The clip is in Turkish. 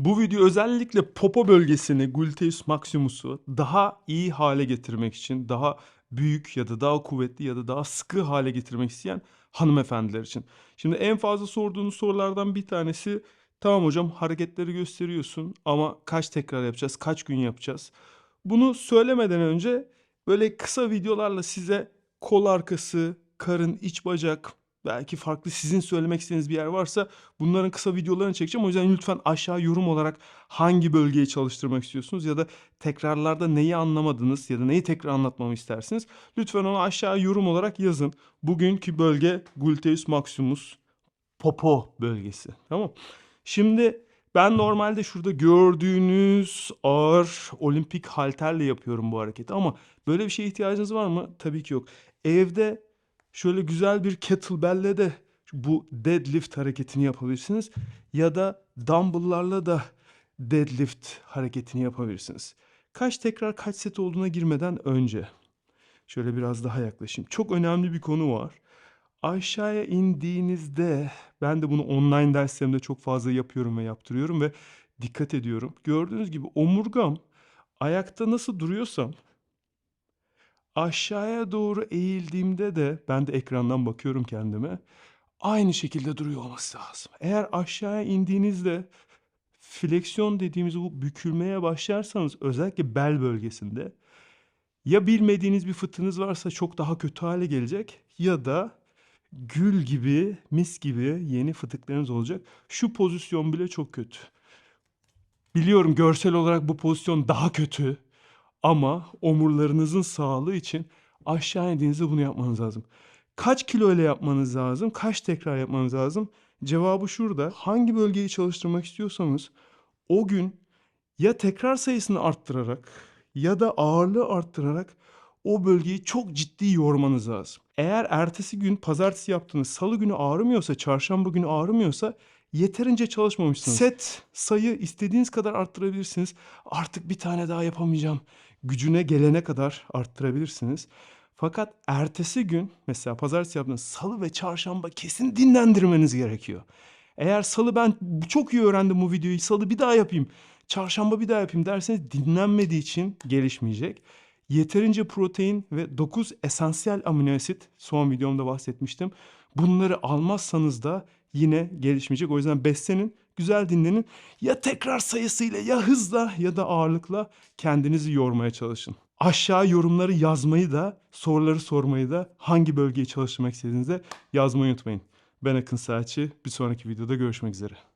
Bu video özellikle popo bölgesini, gluteus maximus'u daha iyi hale getirmek için, daha büyük ya da daha kuvvetli ya da daha sıkı hale getirmek isteyen hanımefendiler için. Şimdi en fazla sorduğunuz sorulardan bir tanesi tamam hocam hareketleri gösteriyorsun ama kaç tekrar yapacağız, kaç gün yapacağız? Bunu söylemeden önce böyle kısa videolarla size kol arkası, karın, iç bacak, belki farklı sizin söylemek istediğiniz bir yer varsa bunların kısa videolarını çekeceğim. O yüzden lütfen aşağı yorum olarak hangi bölgeyi çalıştırmak istiyorsunuz ya da tekrarlarda neyi anlamadınız ya da neyi tekrar anlatmamı istersiniz? Lütfen onu aşağı yorum olarak yazın. Bugünkü bölge gluteus maximus popo bölgesi. Tamam. Şimdi ben normalde şurada gördüğünüz ağır olimpik halterle yapıyorum bu hareketi ama böyle bir şeye ihtiyacınız var mı? Tabii ki yok. Evde şöyle güzel bir kettlebell'le de bu deadlift hareketini yapabilirsiniz ya da dumbbell'larla da deadlift hareketini yapabilirsiniz. Kaç tekrar kaç set olduğuna girmeden önce şöyle biraz daha yaklaşayım. Çok önemli bir konu var. Aşağıya indiğinizde ben de bunu online derslerimde çok fazla yapıyorum ve yaptırıyorum ve dikkat ediyorum. Gördüğünüz gibi omurgam ayakta nasıl duruyorsam aşağıya doğru eğildiğimde de ben de ekrandan bakıyorum kendime. Aynı şekilde duruyor olması lazım. Eğer aşağıya indiğinizde fleksiyon dediğimiz bu bükülmeye başlarsanız özellikle bel bölgesinde ya bilmediğiniz bir fıtığınız varsa çok daha kötü hale gelecek ya da gül gibi, mis gibi yeni fıtıklarınız olacak. Şu pozisyon bile çok kötü. Biliyorum görsel olarak bu pozisyon daha kötü ama omurlarınızın sağlığı için aşağı indiğinizde bunu yapmanız lazım. Kaç kilo ile yapmanız lazım? Kaç tekrar yapmanız lazım? Cevabı şurada. Hangi bölgeyi çalıştırmak istiyorsanız o gün ya tekrar sayısını arttırarak ya da ağırlığı arttırarak o bölgeyi çok ciddi yormanız lazım. Eğer ertesi gün pazartesi yaptığınız salı günü ağrımıyorsa, çarşamba günü ağrımıyorsa yeterince çalışmamışsınız. Set sayı istediğiniz kadar arttırabilirsiniz. Artık bir tane daha yapamayacağım. Gücüne gelene kadar arttırabilirsiniz. Fakat ertesi gün mesela pazartesi yaptığınız salı ve çarşamba kesin dinlendirmeniz gerekiyor. Eğer salı ben çok iyi öğrendim bu videoyu salı bir daha yapayım. Çarşamba bir daha yapayım derseniz dinlenmediği için gelişmeyecek. Yeterince protein ve 9 esansiyel amino asit son videomda bahsetmiştim. Bunları almazsanız da yine gelişmeyecek. O yüzden beslenin, güzel dinlenin. Ya tekrar sayısıyla ya hızla ya da ağırlıkla kendinizi yormaya çalışın. Aşağı yorumları yazmayı da, soruları sormayı da hangi bölgeyi çalıştırmak istediğinizde yazmayı unutmayın. Ben Akın Saatçi. Bir sonraki videoda görüşmek üzere.